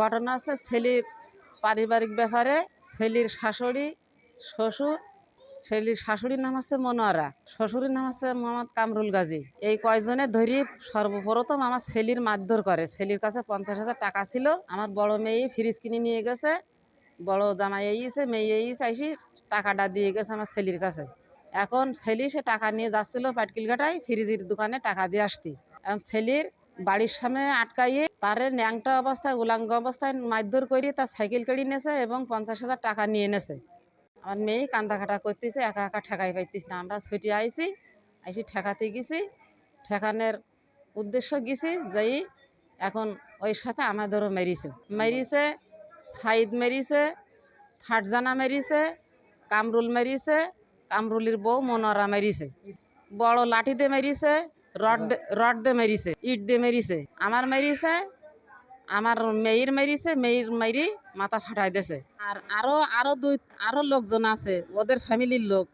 ঘটনা আছে, ছেলির পারিবারিক ব্যাপারে, ছেলির শাশুড়ি, শ্বশুর, ছেলির শাশুড়ির নাম আছে মনোয়ারা, শ্বশুরের নাম আছে মোহাম্মদ কামরুল গাজী। এই কয়জনে ধরি সর্বপ্রথম আমার ছেলির মারধর করে। ছেলির কাছে পঞ্চাশ হাজার টাকা ছিল, আমার বড় মেয়ে ফ্রিজ কিনে নিয়ে গেছে, বড় জামাই এইছে মেয়ে এইছে আইসি টাকাটা দিয়ে গেছে আমার ছেলির কাছে। এখন ছেলি সে টাকা নিয়ে যাচ্ছিল পাটকিল ঘাটায়, ফ্রিজের দোকানে টাকা দিয়ে আসতি। এখন ছেলির বাড়ির সামনে আটকাইয়ে তারে ন্যাংটা অবস্থায়, উলাঙ্গ অবস্থায় মারধর করে তার সাইকেল কেড়ে নেছে এবং পঞ্চাশ হাজার টাকা নিয়ে নেছে আমার মেয়ে কান্দা কাটা করতেছে, একা একা ঠেকাই পাইতিস না। আমরা ছুটি আইছি, আইসি ঠেকাতে গেছি, ঠেকানোর উদ্দেশ্য গেছি যেই এখন ওই সাথে আমাদেরও মেরিছে। মেরিছে, সাইদ মেরিছে ফাটজানা মেরিছে, কামরুল মেরিছে, কামরুলির বউ মনোরা মেরিছে। বড় লাঠিতে মেরিছে রড রড দিয়ে মেরিছে, ইট দিয়ে মেরিছে। আমার মেরিছে, আমার মেয়ের মেরিছে, মেয়ের মেরি মাথা ফাটাই দিয়েছে। আর আরও আরও দুই, আরও লোকজন আছে, ওদের ফ্যামিলির লোক।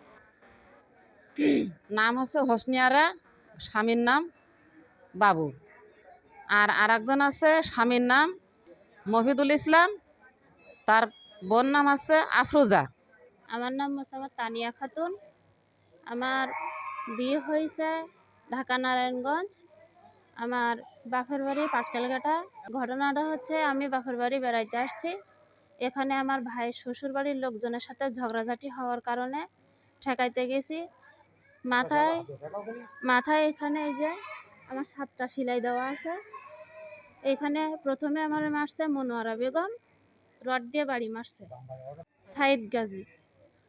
নাম হচ্ছে হোসনিয়ারা, স্বামীর নাম বাবু। আর আরেকজন আছে, স্বামীর নাম মফিদুল ইসলাম, তার বোন নাম আছে আফরোজা। আমার নাম হচ্ছে আমার তানিয়া খাতুন। আমার বিয়ে হয়েছে ঢাকা নারায়ণগঞ্জ। আমার বাপের বাড়ি পাটকেলঘাটা। ঘটনাটা হচ্ছে, আমি বাপের বাড়ি বেড়াইতে আসছি। এখানে আমার ভাইয়ের শ্বশুর বাড়ির লোকজনের সাথে ঝগড়াঝাটি হওয়ার কারণে ঠেকাইতে গেছি। মাথায় মাথায় এখানে এই যে আমার সাতটা সেলাই দেওয়া আছে। এখানে প্রথমে আমার মারছে মনোয়ারা বেগম, রড দিয়ে বাড়ি মারছে। সাইদ গাজী।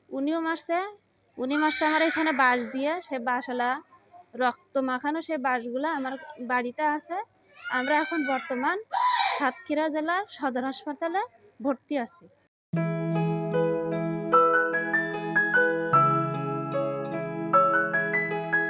উনিও মারছে, উনি মারছে আমার এখানে বাঁশ দিয়ে। সে বাঁশালা রক্ত মাখানো সে বাঁশগুলো আমার বাড়িতে আছে। আমরা এখন বর্তমান সাতক্ষীরা জেলার সদর হাসপাতালে ভর্তি আছি।